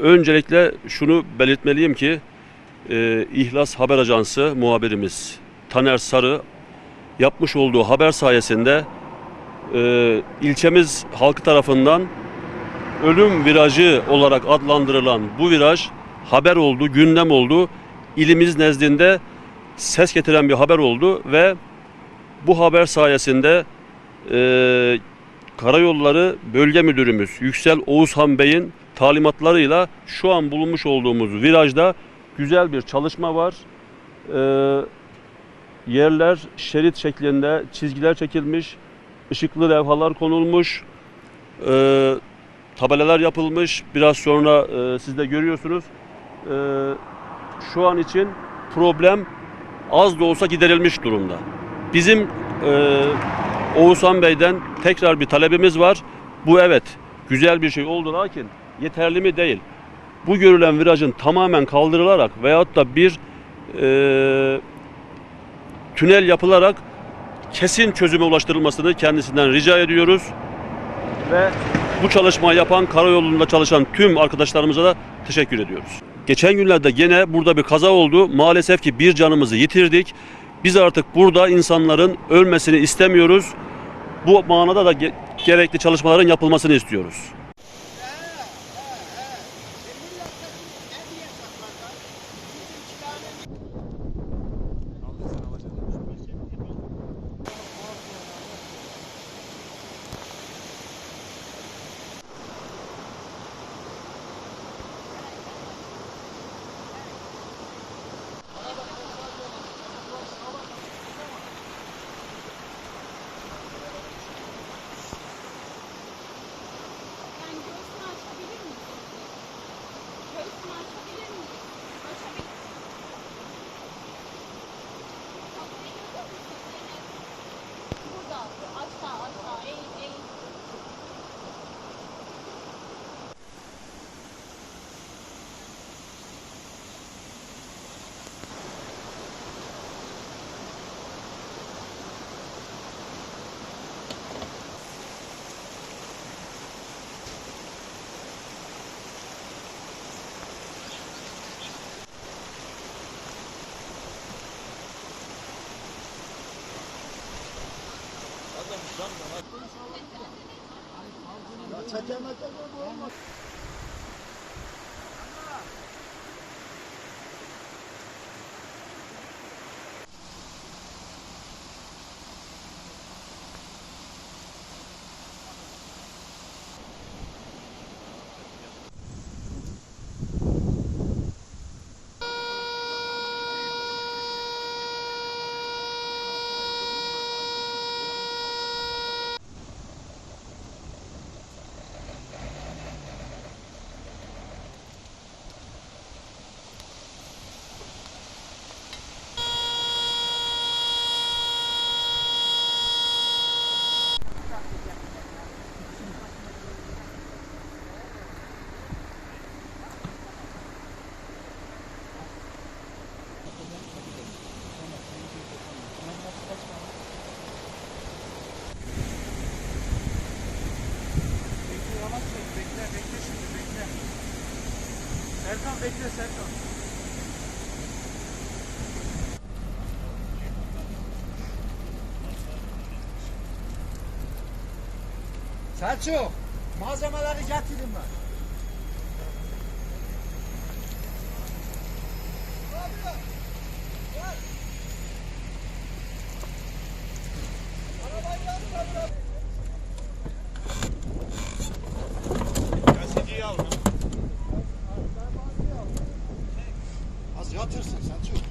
öncelikle şunu belirtmeliyim ki e, İhlas Haber Ajansı muhabirimiz Taner Sarı yapmış olduğu haber sayesinde e, ilçemiz halkı tarafından ölüm virajı olarak adlandırılan bu viraj haber oldu, gündem oldu. İlimiz nezdinde ses getiren bir haber oldu ve bu haber sayesinde e, Karayolları Bölge Müdürümüz Yüksel Oğuzhan Bey'in talimatlarıyla şu an bulunmuş olduğumuz virajda güzel bir çalışma var. E, yerler şerit şeklinde çizgiler çekilmiş, ışıklı levhalar konulmuş, e, tabelalar yapılmış. Biraz sonra e, siz de görüyorsunuz. E, şu an için problem az da olsa giderilmiş durumda. Bizim e, Oğuzhan Bey'den tekrar bir talebimiz var. Bu evet güzel bir şey oldu lakin yeterli mi değil. Bu görülen virajın tamamen kaldırılarak veyahut da bir e, tünel yapılarak kesin çözüme ulaştırılmasını kendisinden rica ediyoruz. Ve bu çalışmayı yapan karayolunda çalışan tüm arkadaşlarımıza da teşekkür ediyoruz. Geçen günlerde gene burada bir kaza oldu. Maalesef ki bir canımızı yitirdik. Biz artık burada insanların ölmesini istemiyoruz. Bu manada da ge- gerekli çalışmaların yapılmasını istiyoruz. Yavaş bekle, bekle şimdi, bekle. Serkan bekle, Serkan. Selçuk, malzemeleri getirin ben. yatırsın sen çok.